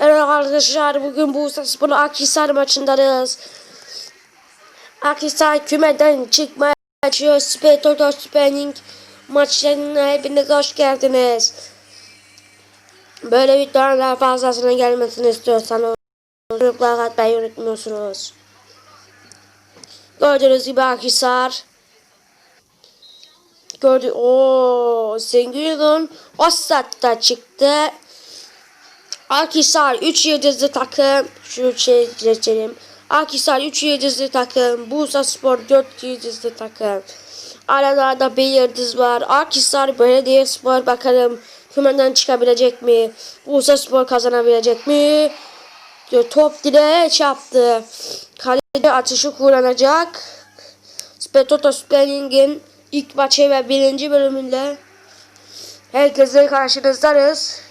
Evet arkadaşlar bugün Bursa Spor Akhisar maçındayız. Akhisar kümeden çıkmaya çalışıyor. Süper Toto Süperling maçlarına hepiniz hoş geldiniz. Böyle videoların daha fazlasına gelmesini istiyorsanız çocuklar atmayı unutmuyorsunuz. Gördüğünüz gibi Akhisar. Gördü. Oo, Zengin Ostat'ta çıktı. Akhisar 3 yıldızlı takım. Şu şey geçelim. Akhisar 3 yıldızlı takım. Bursa Spor 4 yıldızlı takım. Aralarda bir yıldız var. Akhisar Belediye Spor bakalım kümenden çıkabilecek mi? Bursa Spor kazanabilecek mi? Top direğe çarptı. Kaleci atışı kullanacak. Spetoto Spelling'in ilk maçı ve birinci bölümünde herkese karşınızdayız.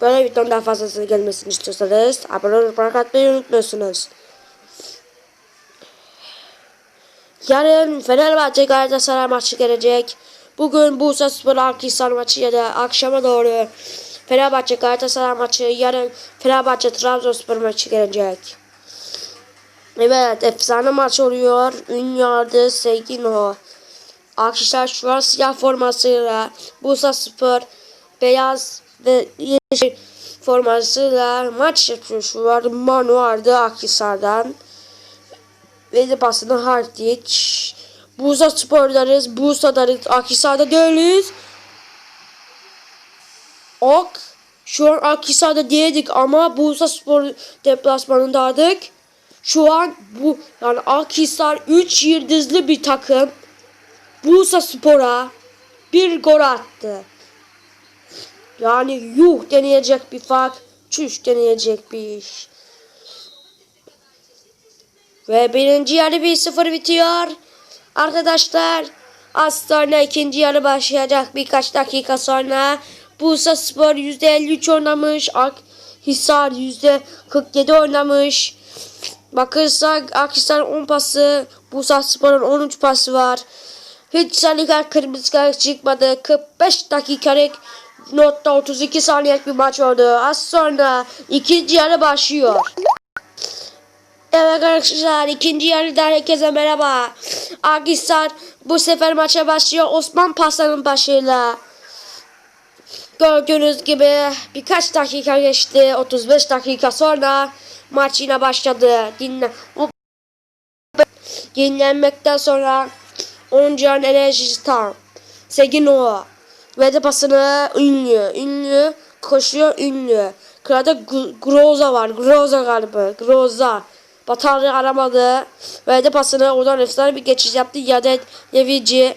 Böyle videonun daha fazlasını gelmesini istiyorsanız abone olup like atmayı unutmuyorsunuz. Yarın Fenerbahçe Galatasaray maçı gelecek. Bugün Bursa Spor Akhisar maçı ya da akşama doğru Fenerbahçe Galatasaray maçı yarın Fenerbahçe Trabzonspor maçı gelecek. Evet efsane maç oluyor. Ün yardı Segino. Akhisar şu an siyah formasıyla Bursa Spor beyaz ve yeşil formasıyla maç yapıyor şu an. Manu vardı Akhisar'dan. Ve de basını Hardic. Bursa Spor'darız. Bursa'darız. Akhisar'da değiliz. Ok. Şu an Akhisar'da değildik ama Bursa Spor deplasmanındaydık. Şu an bu yani Akhisar 3 yıldızlı bir takım. Bursa Spor'a bir gol attı. Yani yuh deneyecek bir fark. Çüş deneyecek bir iş. Ve birinci yarı 1-0 bitiyor. Arkadaşlar az sonra ikinci yarı başlayacak birkaç dakika sonra. Bursa Spor %53 oynamış. Akhisar %47 oynamış. Bakırsak Akhisar 10 pası. Bursa Spor'un 13 pası var. Hiç sarı kırmızı kart çıkmadı. 45 dakikalık notta 32 saniyelik bir maç oldu. Az sonra ikinci yarı başlıyor. Evet arkadaşlar ikinci yarıda herkese merhaba. Akhisar bu sefer maça başlıyor. Osman Paslan'ın başıyla. Gördüğünüz gibi birkaç dakika geçti. 35 dakika sonra maç yine başladı. Dinle. O sonra Oncan enerjisi tam. Segino. Ve de pasını ünlü. Ünlü koşuyor ünlü. Kırada Groza var. Groza galiba. Groza. Batarya aramadı. Ve de pasını oradan efsane bir geçiş yaptı. Yadet Levici.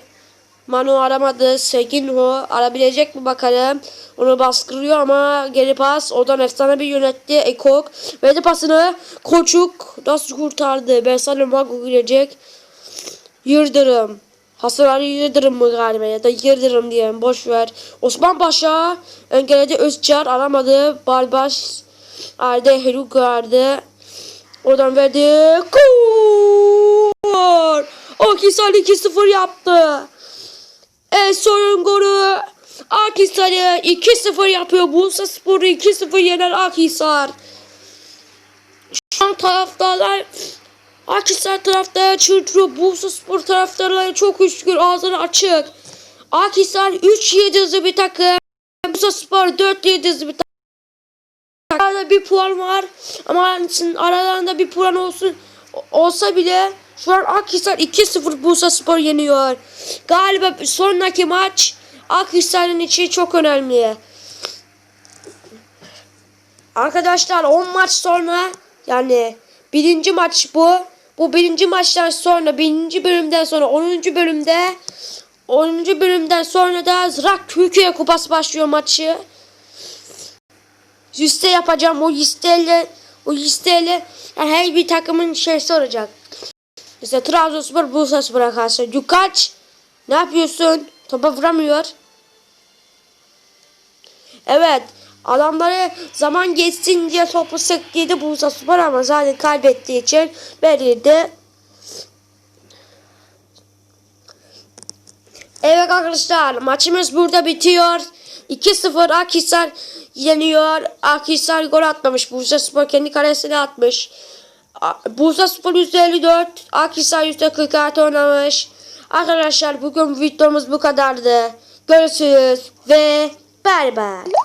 Manu aramadı. Seginho arabilecek mi bakalım. Onu baskırıyor ama geri pas. Oradan efsane bir yönetti. Ekok. Ve de pasını Koçuk nasıl kurtardı. Bersane Magu girecek. Yıldırım. Hasan Ali Yıldırım mı galiba ya da Yıldırım diyelim boş ver. Osman Paşa engelledi Özcar aramadı. Balbaş Arda Heruk vardı. Oradan verdi. Gol! Akhisar 2-0 yaptı. En son golü Akhisar'ı 2-0 yapıyor. Bursa Spor'u 2-0 yener Akhisar. Şu an taraftarlar Akhisar taraftarı çıldırıyor. Bursa Spor taraftarları çok üzgün. Ağzları açık. Akhisar 3 yıldızlı bir takım. Bursa Spor 4 yıldızlı bir takım. Arada bir puan var. Ama aralarında bir puan olsun olsa bile şu an Akhisar 2-0 Bursa Spor yeniyor. Galiba sonraki maç Akhisar'ın için çok önemli. Arkadaşlar 10 maç sonra yani birinci maç bu. Bu birinci maçtan sonra birinci bölümden sonra 10. bölümde 10. bölümden sonra da Zrak Türkiye Kupası başlıyor maçı. Liste yapacağım o listeyle o listeyle yani her bir takımın şeysi olacak. Mesela Trabzonspor Bursaspor'a karşı Dukaç ne yapıyorsun? Topa vuramıyor. Evet. Adamları zaman geçsin diye topu sıktıydı Bursa Spor ama zaten kaybettiği için verildi. Evet arkadaşlar maçımız burada bitiyor. 2-0 Akhisar yeniyor. Akhisar gol atmamış. Bursa Spor kendi kalesine atmış. Bursa Spor %54. Akhisar %46 oynamış. Arkadaşlar bugün videomuz bu kadardı. Görüşürüz ve bay bay.